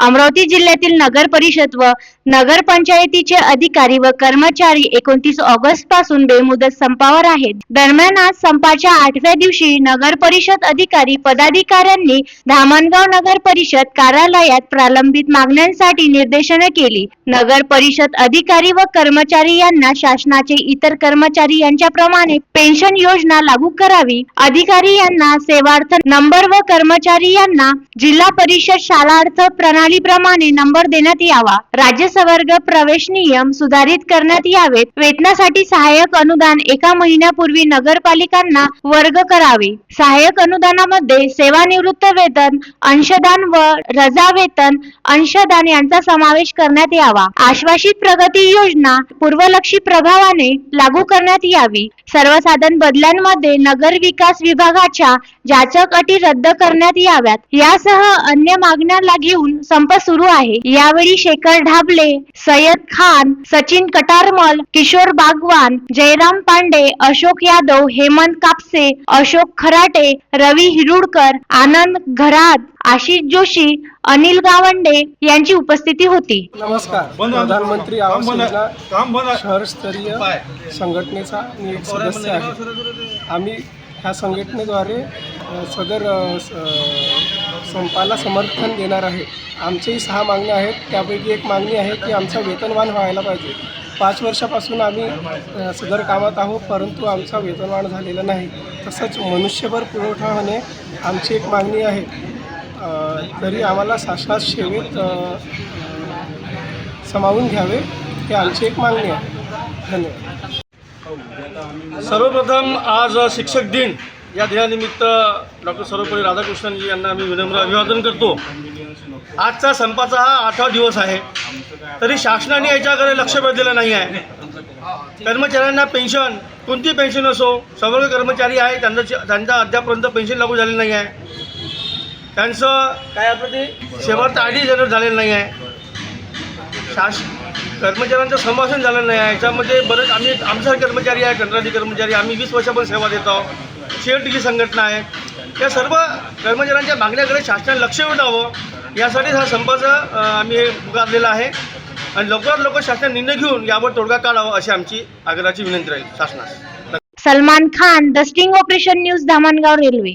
अमरावती जिल्ह्यातील नगर परिषद व नगरपंचायतीचे अधिकारी व कर्मचारी एकोणतीस ऑगस्टपासून बेमुदत संपावर आहेत. दरम्यान आज संपाच्या आठव्या दिवशी नगर परिषद अधिकारी पदाधिकाऱ्यांनी धामणगाव नगर परिषद कार्यालयात प्रलंबित मागण्यांसाठी निर्देशनं केली. नगर परिषद अधिकारी व कर्मचारी यांना शासनाचे इतर कर्मचारी यांच्याप्रमाणे पेन्शन योजना लागू करावी. अधिकारी यांना सेवार्थ नंबर व कर्मचारी यांना जिल्हा परिषद शालार्थ प्रणालीप्रमाणे नंबर देण्यात यावा. राज्य सवर्ग प्रवेश नियम सुधारित करण्यात यावेत. वेतनासाठी सहाय्यक अनुदान एका महिन्यापूर्वी नगरपालिकांना वर्ग करावे. सहाय्यक अनुदानामध्ये सेवानिवृत्त वेतन अंशदान व रजा वेतन अंशदान यांचा समावेश करण्यात यावा. आश्वासित प्रगती योजना पूर्वलक्षी प्रभावाने लागू करण्यात यावी. सर्वसाधन बदल्यांमध्ये नगर विकास विभागाच्या जाचक अटी रद्द करण्यात याव्यात. यासह अन्य मागण्यांना घेऊन संप सुरू आहे. यावेळी शेखर ढाबले सय्यद खान सचिन कटारमल किशोर बागवान जयराम पांडे अशोक यादव हेमंत कापसे अशोक खराटे रवी हिरुडकर आनंद घरात आशिष जोशी अनिल गावंडे यांची उपस्थिती होती नमस्कार. प्रधानमंत्री आवास. योजना आहे. शहरस्तरीय संघटनेचा मी एक सदस्य आहे आम्ही ह्या संघटनेद्वारे सदर संपाला समर्थन देणार आहे. आमचीही सहा मागण्या आहेत. त्यापैकी एक मागणी आहे की आमचा वेतनवान व्हायला पाहिजे. पाच वर्षापासून आम्ही सदर कामात आहोत परंतु आमचा वेतनवाढ झालेला नाही. तसंच मनुष्यबळ पुरवठा होणे आमची एक मागणी आहे. तरी आम्हाला शासनात सेवेत समावून घ्यावे ही आमची एक मागणी आहे. धन्यवाद. सर्वप्रथम आज शिक्षक दिन. या दिनानिमित्त डॉक्टर सर्वपल्ली राधाकृष्णनजी यांना मी विनम्र अभिवादन करतो. आजचा संपाचा हा आठवा दिवस आहे. तरी शासनाने याच्याकडे लक्ष वेधलेलं नाही आहे. कर्मचाऱ्यांना पेन्शन कोणती पेन्शन असो सर्व कर्मचारी आहे त्यांचं त्यांचा अद्यापर्यंत पेन्शन लागू झालेलं नाही आहे. त्यांचं काय आपलं ते? आय डी जनरेट झालेलं नाही आहे. शास कर्मचाऱ्यांचं संभाषण झालं नाही आहे. याच्यामध्ये बरेच आम्ही आमचा कर्मचारी आहे कंत्राटी कर्मचारी आम्ही वीस वर्षापर्यंत सेवा देतो टी संघटना आहे. या सर्व कर्मचाऱ्यांच्या मागण्याकडे शासनाने लक्ष वेधावं यासाठीच हा संपाचा आम्ही हे पुकारलेला आहे. आणि लवकरात लवकर शासन निर्णय घेऊन यावर तोडगा काढावा अशी आमची आग्रहाची विनंती राहील शासनास. Salman Khan the sting operation news Dhamangaon Railway.